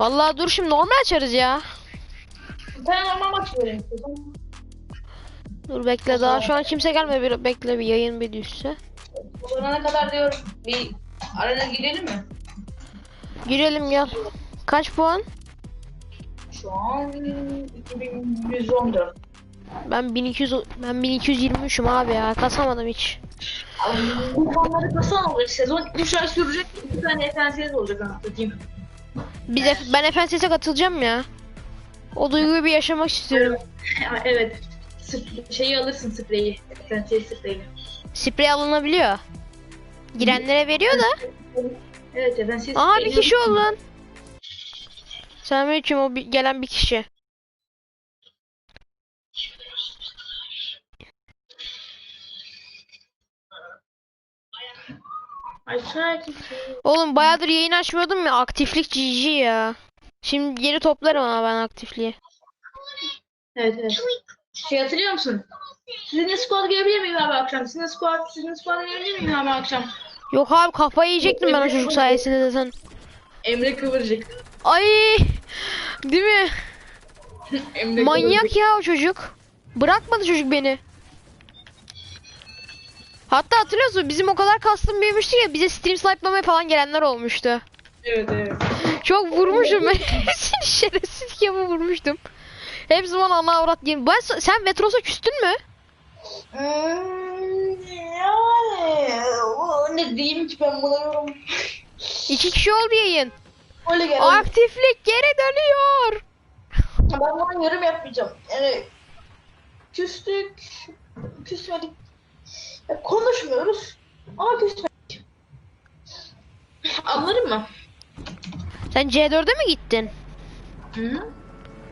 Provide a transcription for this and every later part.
Vallahi dur şimdi normal açarız ya. Bir tane normal maç vereyim. Dur bekle daha şu an kimse gelmedi bir bekle bir yayın bir düşse. O zamana kadar diyorum bir arada girelim mi? Girelim gel. Kaç puan? Şu an 2114. Ben 1200 o- ben 1223'üm abi ya kasamadım hiç. Bu puanları kasan olacak. Sezon 3 ay sürecek. 2 tane FNCS olacak anasını satayım. Biz F- ben FNSS'e katılacağım ya. O duyguyu bir yaşamak istiyorum. Evet. Sp- şeyi alırsın spreyi. FNCS spreyi. Sprey alınabiliyor. Girenlere veriyor da. Evet FNCS Aha bir kişi oldu lan. Selamünaleyküm o bir, gelen bir kişi. Aşağı Oğlum bayağıdır yayın açmıyordum ya aktiflik GG ya. Şimdi geri toplarım ama ben aktifliği. Evet evet. Şey hatırlıyor musun? Sizinle squad gelebilir miyim abi akşam? Sizinle squad, sizinle squad gelebilir miyim abi akşam? Yok abi kafayı yiyecektim ben o çocuk sayesinde zaten. Emre Kıvırcık. Ay! Değil mi? Emre Manyak ya o çocuk. Bırakmadı çocuk beni. Hatta hatırlıyorsun bizim o kadar kastım büyümüştü ya bize stream snipe'lamaya falan gelenler olmuştu. Evet evet. Çok vurmuşum ben. Seni şerefsiz gibi vurmuştum. Hepsi bana ana avrat diye. Ben, sen Vetros'a küstün mü? Hmm, yani o ne diyeyim ki ben bulamıyorum. İki kişi oldu yayın. Öyle geldi. Aktiflik geri dönüyor. Ben buna yorum yapmayacağım. Yani küstük, küsmedik. Konuşmuyoruz ama küsmedik. Anladın mı? Sen C4'e mi gittin? Hı?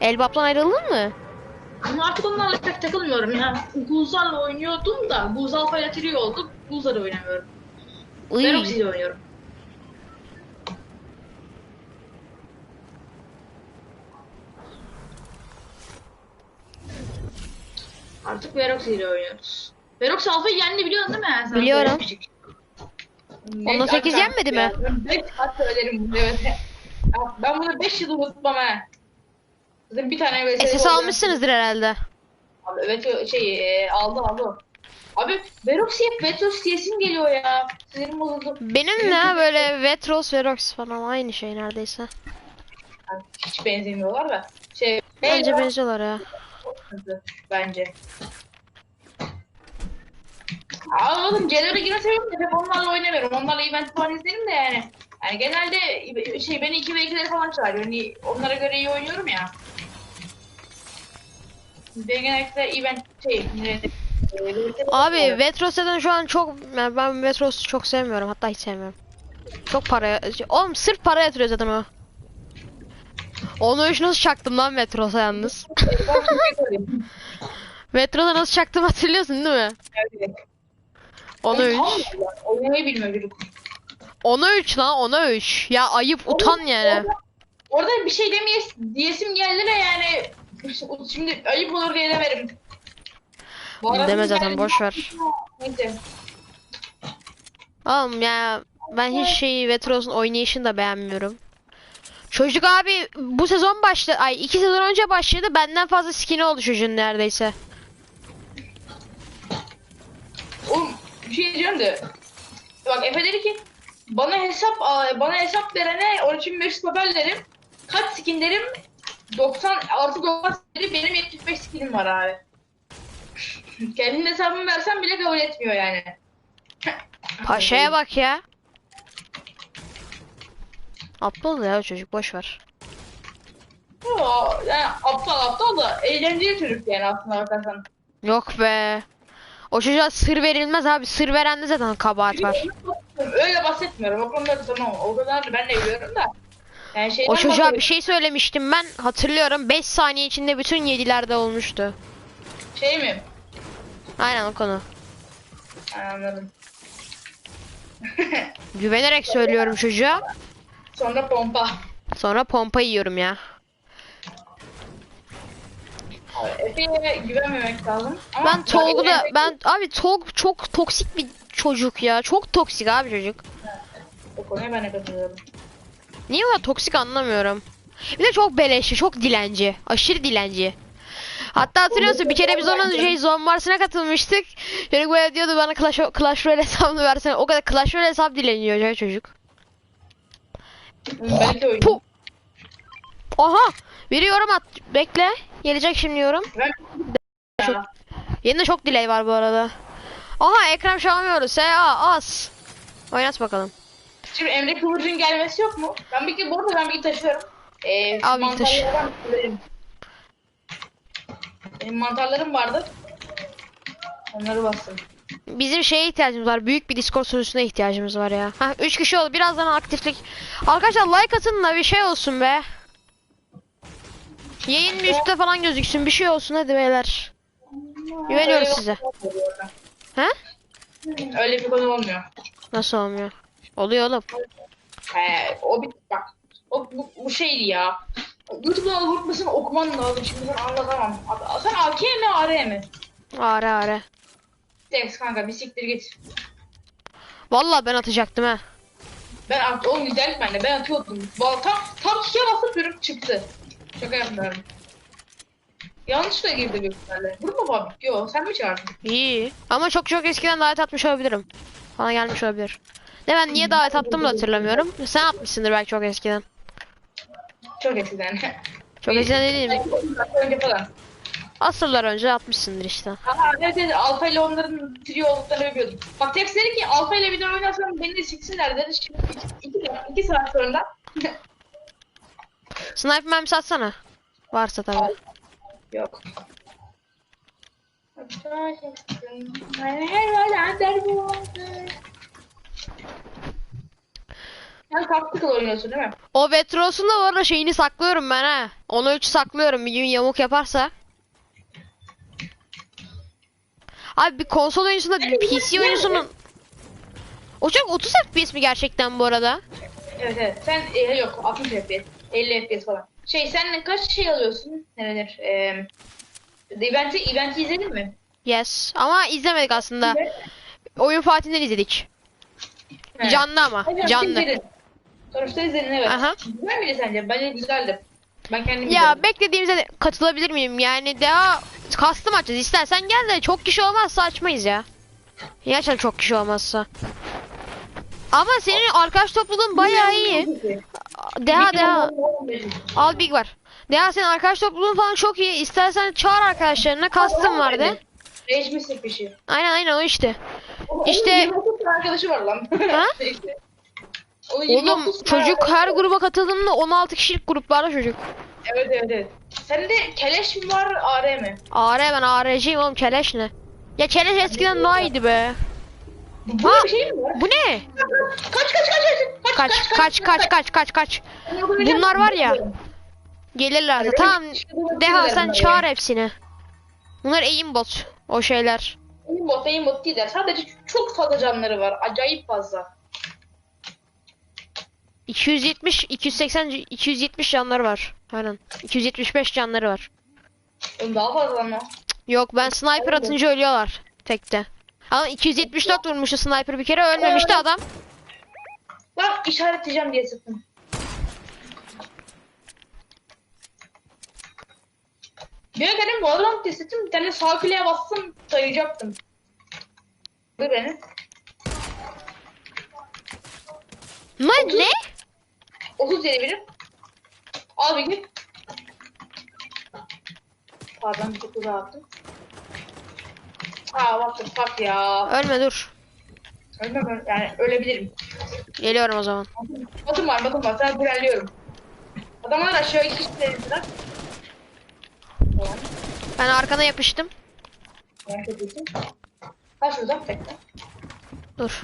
Elbap'tan ayrıldın mı? Ama artık onlarla pek takılmıyorum ya. Guzar'la oynuyordum da Guz Alfa ile Trio oldu. Guzar'la oynamıyorum. Uy. Verox ile oynuyorum. Artık Verox ile oynuyoruz. Verox Alfa'yı yendi biliyorsun değil mi? Sen Biliyorum. söylemiştik. Onda Ne 8 dakika yenmedi mi? Ben 5 saat söylerim bunu evet. Ya Ben bunu 5 yıl unutmam ha. Zaten bir tane VS SS almışsınızdır herhalde. Abi evet şey e, aldı aldı. o. Abi Verox hep Vetros diyesim geliyor ya. Sinirim bozuldu. Benim ne böyle Vetros, Verox falan aynı şey neredeyse. Yani hiç benzemiyorlar da. Şey Bence benziyorlar ya. bence. Celal'e girme seviyorum da hep onlarla oynamıyorum. Onlarla event falan izlerim de yani. Yani genelde şey beni 2 ve 2'leri falan çağırıyor. Hani onlara göre iyi oynuyorum ya. Ben genellikle event şey e, Abi Vetros zaten şu an çok yani ben Vetros'u çok sevmiyorum hatta hiç sevmiyorum. Çok para oğlum sırf para yatırıyor zaten o. Onu üç nasıl çaktım lan Vetros'a yalnız. Vetros'a nasıl çaktım hatırlıyorsun değil mi? Onu 3. Oynamayı bilmiyor çocuk. Ona 3 lan ona 3. Ya ayıp utan yani. Orada, orada bir şey demeye diyesim geldi de yani şimdi ayıp olur diye demedim. Bu arada Deme zaten boş ver. Neyse. Oğlum ya ben hiç şeyi Vetros'un oynayışını da beğenmiyorum. Çocuk abi bu sezon başladı. Ay iki sezon önce başladı. Benden fazla skin'i oldu çocuğun neredeyse. Oğlum bir şey diyeceğim de. Bak Efe dedi ki bana hesap bana hesap verene 13500 papel derim. Kaç skin derim? 90 artı 90 derim benim 75 skinim var abi. Kendin hesabımı versen bile kabul etmiyor yani. Paşa'ya bak ya. Aptal ya çocuk boş ver. Yo, yani aptal aptal da eğlenceli çocuk yani aslında bakarsan. Yok be. O çocuğa sır verilmez abi. Sır verende zaten kabahat var. Öyle bahsetmiyorum. O konuda da tamam. O kadar da ben de biliyorum da. Yani O çocuğa bahsediyorum. bir şey söylemiştim ben. Hatırlıyorum 5 saniye içinde bütün yedilerde olmuştu. Şey mi? Aynen o konu. Anladım. Güvenerek söylüyorum çocuğa. Sonra pompa. Sonra pompa yiyorum ya. Efe'ye güvenmemek lazım. Ama Ben Tolg'u da ben abi Tolg çok toksik bir çocuk ya. Çok toksik abi çocuk. O konuya ben de katılıyorum. Niye o kadar toksik anlamıyorum. Bir de çok beleşçi, çok dilenci. Aşırı dilenci. Hatta hatırlıyorsun bir kere biz onun şey zombarsına katılmıştık. Çocuk böyle diyordu bana Clash, Clash Royale hesabını versene. O kadar Clash Royale hesap dileniyor ya çocuk. Belki oyun. Pu- Aha! Biri yorum at. Bekle. Gelecek şimdi yorum. Ya. Yeni çok delay var bu arada. Aha ekran çalmıyoruz. SA az. Oynat bakalım. Şimdi Emre Kıvırcık'ın gelmesi yok mu? Ben bir bu arada ben bir taşıyorum. Ee, Al bir taşı. Benim mantarlarım vardı. Onları bastım. Bizim şeye ihtiyacımız var. Büyük bir Discord sürüsüne ihtiyacımız var ya. Ha 3 kişi oldu. Birazdan aktiflik. Arkadaşlar like atın da bir şey olsun be. Yayın bir üstte falan gözüksün. Bir şey olsun hadi beyler. Güveniyoruz Öyle size. He? Öyle bir konu olmuyor. Nasıl olmuyor? Oluyor oğlum. He, o bir bak. O bu, bu şeydi ya. YouTube'dan algoritmasını okuman lazım. Şimdi ben anlatamam. Abi, sen AK mi AR mi? Are are. Dex kanka bir siktir git. Vallahi ben atacaktım ha. Ben at oğlum güzel bende. Ben atıyordum. Valla tam tam kike basıp yürüp çıktı. Şaka yapmıyorum. Yanlışla girdi büyük ihtimalle. Vurma baba. Yo sen mi çağırdın? İyi. Ama çok çok eskiden davet atmış olabilirim. Bana gelmiş olabilir. Ne ben niye davet attım da hatırlamıyorum. Sen atmışsındır belki çok eskiden. Çok eskiden. Çok eskiden dediğim Önce falan. asırlar önce atmışsındır işte. Aha evet evet Alfa ile onların trio olduklarını biliyordum. Bak Tex dedi ki Alfa ile bir daha oynarsam beni de siksinler dedi. Şimdi iki, iki, iki saat sonra Sniper mermisi atsana. Varsa tabii. Yok. Sen taktikal oynuyorsun değil mi? O Vetros'un da bu arada şeyini saklıyorum ben ha. Onu 3 saklıyorum bir gün yamuk yaparsa. Abi bir konsol oyuncusunda bir PC oyuncusunun... O çok 30 FPS mi gerçekten bu arada? Evet evet. Sen e, yok 60 FPS, 50 FPS falan. Şey sen kaç şey alıyorsun? Ne denir? Eee eventi, eventi izledin mi? Yes. Ama izlemedik aslında. Oyun Fatih'den izledik. He. Canlı ama. Hocam, Canlı. izledin. Sonuçta izledin evet. Aha. Güzel miydi sence? Bence güzeldi. Ben kendim Ya izledim. beklediğimize de katılabilir miyim? Yani daha kastım açacağız. İstersen gel de çok kişi olmazsa açmayız ya. Gerçekten çok kişi olmazsa. Ama senin arkadaş topluluğun bayağı iyi. Deha deha. Al big var. Deha senin arkadaş topluluğun falan çok iyi. İstersen çağır arkadaşlarına. Kastım vardı. Rage Mystic bir şey. Aynen aynen o işte. İşte- 29 tane arkadaşı var lan. Ha? Oğlum 29 tane çocuk her var. gruba katıldığında 16 kişilik gruplarda çocuk. Evet evet evet. Sende keleş mi var AR mi? AR ben AR'ciyim oğlum keleş ne? Ya keleş eskiden daha iyiydi be. Bu Ha, bir şey mi var? Bu ne? Kaç kaç kaç kaç Kaç kaç kaç kaç kaç kaç. Bunlar var ya. Gelirler. Tamam. Deha sen çağır hepsini. Bunlar aimbot. O şeyler. Aimbot aimbot değiller. Sadece çok fazla canları var. Acayip fazla. 270, 280, 270 canları var. Aynen. 275 canları var. Daha fazla ama. Yok ben sniper atınca ölüyorlar. Tekte. Ama 274 vurmuştu sniper bir kere ölmemişti adam. Bak işaretleyeceğim diye sıktım. Bir kere Valorant testetim bir tane sağ kuleye bassam sayacaktım. Dur beni. Ne? Ne? 30 yedi birim. Al bir gün. Pardon çok uzağa attım. Aa what the fuck ya. Ölme dur. Ölmem öl- yani ölebilirim. Geliyorum o zaman. Batım var batım var. Sana ilerliyorum. Adamlar aşağı iki kişi denizler. Tamam. Ben arkana yapıştım. Merak ediyorsun. Ha şurada bekle. Dur.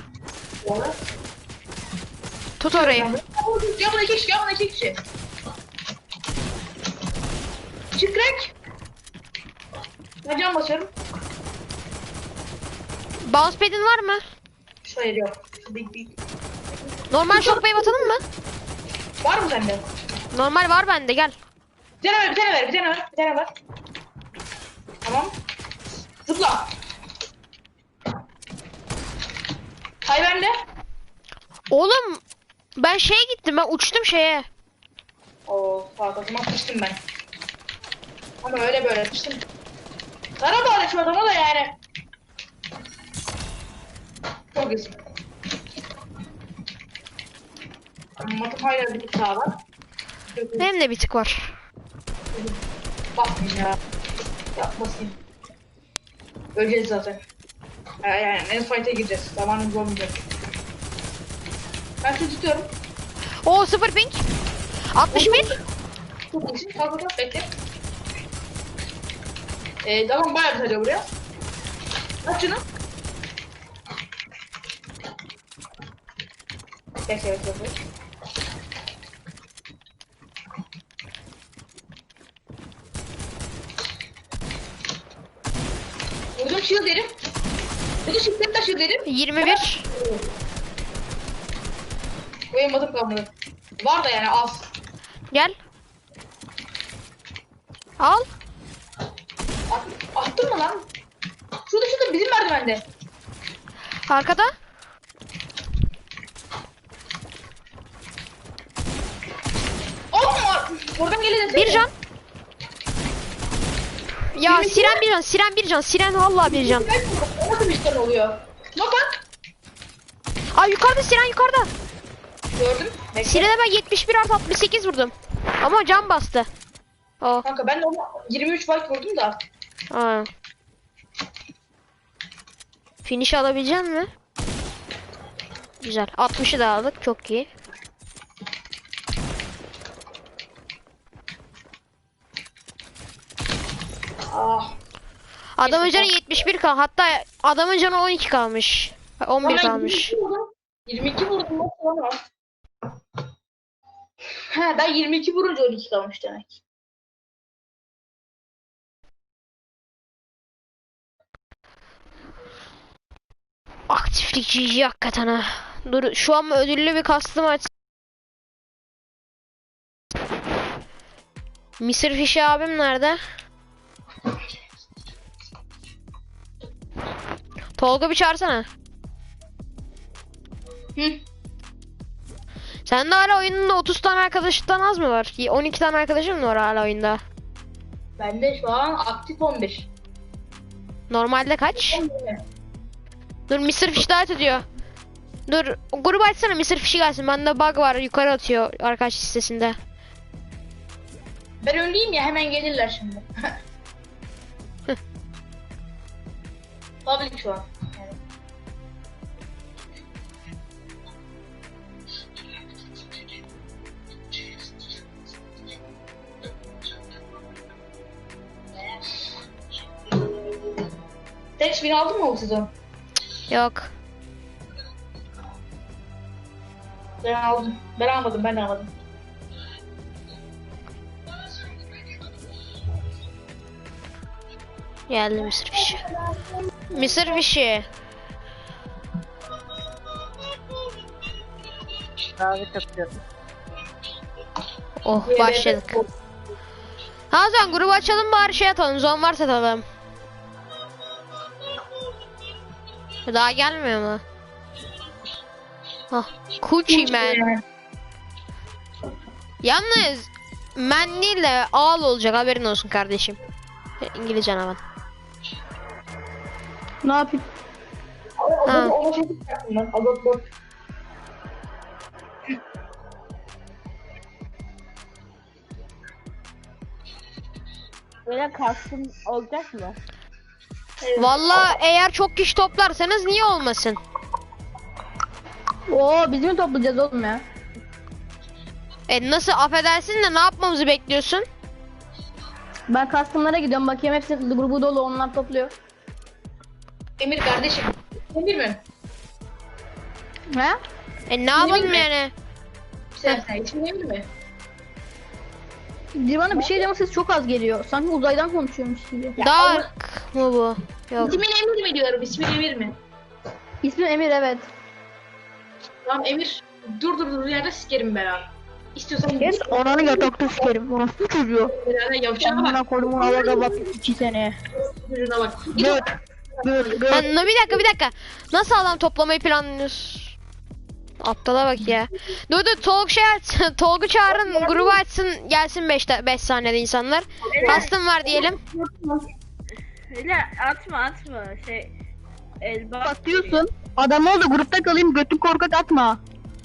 Doğru. Tut orayı. Ya buna iki kişi, ya buna iki kişi. Çık crack. Ben can basıyorum. Bounce pad'in var mı? Hayır yok. Big big. Normal shockwave atalım mı? Var mı sende? Normal var bende gel. Bir tane ver, bir tane ver, bir tane ver, bir tane ver. Tamam. Zıpla. Hay bende. Oğlum ben şeye gittim ben uçtum şeye. Oo o zaman sıçtım ben. Ama öyle böyle sıçtım. Sana bağlı şu adama da yani. Çok iyisin. Matım hala bir tık sağ var. Benim de bir tık var. Basmayayım ya. Ya basayım. Öleceğiz zaten. Ya, yani en fight'e gireceğiz. Zamanımız olmayacak. Ben seni tutuyorum. Oo sıfır ping. 61. Çok iyisin. Kalk kalk bekle. Ee, tamam bayağı bir sarıyor buraya. Aç şunu. Bekle bekle bekle. Vurdum shield derim. Vurdum shield shield derim. 21. Uyumadım kalmadı. Var da yani az. Gel. Al. At, attın mı lan? Şurada şurada bizim merdivende. Arkada. Olma. Oradan gelin Bir can. Ya siren bir can, siren bir can, siren vallahi bir can. Nasıl bir can oluyor? Ne bak? Ay yukarıda siren yukarıda. Gördüm. Bekle. Sirene ben 71 artı 68 vurdum. Ama can bastı. Oh. Kanka ben de ona 23 fight vurdum da. Aa. Finish alabilecek mi? Güzel. 60'ı da aldık. Çok iyi. Ah. Adamın canı 71 kal. Hatta adamın canı 12 kalmış. 11 Ama kalmış. 22 vurdum. 22 vurdum. Nasıl lan? He ben 22 vurunca 12 kalmış demek. Aktiflik GG hakikaten ha. Dur şu an ödüllü bir kastım aç. Mr. Fişi abim nerede? Tolga bir çağırsana. Hı. Sen de hala oyununda 30 tane arkadaşından az mı var? 12 tane arkadaşın mı var hala oyunda? Bende şu an aktif 15. Normalde kaç? 11. Dur Mr. Fish davet ediyor. Dur grubu açsana Mr. Fish'i gelsin. Bende bug var yukarı atıyor arkadaş listesinde. Ben öndeyim ya hemen gelirler şimdi. Public. Yani. Tek win aldın mı sezon? Yok. Ben aldım. Ben almadım, ben almadım. Geldi Mr. Fish. Mr. Fish'i. Davet atıyorum. Oh başladık. Hazan grubu açalım bari şey atalım. Zon varsa atalım. Daha gelmiyor mu? Ah, Coochie Man. Yalnız man değil de ağıl olacak haberin olsun kardeşim. İngilizce hemen. Ne yapayım? Ha. Şey. Böyle kastım olacak mı? Valla eğer çok kişi toplarsanız niye olmasın? Oo biz mi toplayacağız oğlum ya? E nasıl affedersin de ne yapmamızı bekliyorsun? Ben kastımlara gidiyorum bakayım hepsi grubu dolu onlar topluyor. Emir kardeşim. Emir mi? He? E ne yapalım mi? yani? Sen sen Emir mi? Bir bana bir şey deme ses çok az geliyor. Sanki uzaydan konuşuyormuş gibi. Dark mı bu? Yok. İsmin Emir mi diyorum? İsmin Emir mi? İsmim Emir evet. Tamam Emir. Dur dur dur yerde sikerim ben abi. İstiyorsan Kes ananı yatakta sikerim. Orası çocuğu. beraber yavşana bak. Amına kodumun alaga bak iki sene. Çocuğuna bak. Göt. No, bir dakika bir dakika. Nasıl adam toplamayı planlıyorsun? Aptala bak ya. Dur dur Tolga şey açsın. Tolga çağırın grubu açsın gelsin 5 5 saniyede insanlar. Kastım var diyelim. Öyle atma atma şey elba Atıyorsun. Adam oldu grupta kalayım götün korkak atma.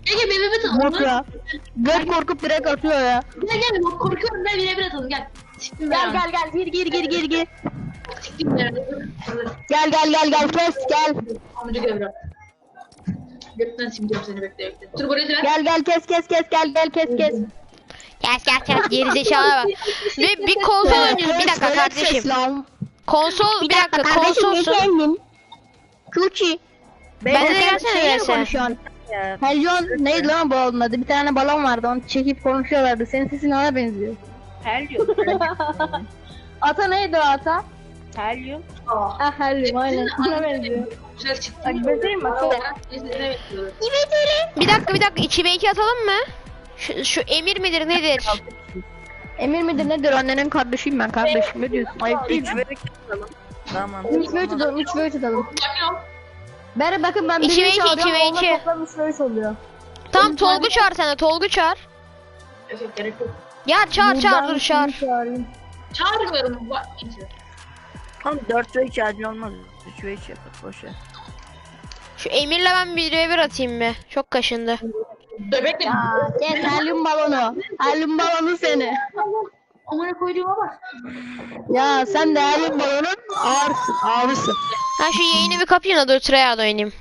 Gel gel birebir atalım. Ya. Göt korkup direkt atıyor ya. Gel gel korkuyorum gel birebir atalım gel. Gel ben. gel gel gir gir gir gir gir. Gel gel gel gel kes gel. Amca bırak. Gökten simeceğim seni bekle bekle. Dur buraya ver. Gel gel kes kes kes gel gel kes kes. Gel gel gel gerizekalı bak. Bir, bir konsol oynuyoruz bir dakika kardeşim. Konsol bir dakika konsolsun. kendin? Kuchi. Ben de gelsene gelse. konuşuyorsun. ya. Helyon neydi lan bu onun adı? Bir tane balon vardı onu çekip konuşuyorlardı. Senin sesin ona benziyor. Helyum. Ata neydi o ata? Helyum. Aa. Ah Helyum aynen. Ona benziyor. Güzel çıktı. Bak benzerim bak. Bir dakika bir dakika içi belki atalım mı? Şu, şu emir midir nedir? Emir midir nedir? Annenin kardeşiyim ben kardeşim. Ne diyorsun? Ayıp değil mi? Tamam. 3 ve 3 atalım 3 ve 3 atalım. Beri bakın ben İki birini ve iki, çağırıyorum. iki ve onunla iki. toplam 3 ve 3 oluyor. Tam Tolga çağır sen de Tolga çağır. Evet gerek yok. Ya çağır çağır dur çağır. Çağırmıyorum. Bak. Tamam 4 ve 3 acil olmaz. 3 ve 3 yapar boş ver. Şu emirle ben bir bir atayım bir. Çok kaşındı. Bebekle. Aa, Kes helyum balonu. Helyum balonu seni. Amına koyduğuma bak. Ya sen de helyum balonun ağırsın. Ağrısın. Ha şu yayını bir kapayım da dur Treyarch oynayayım.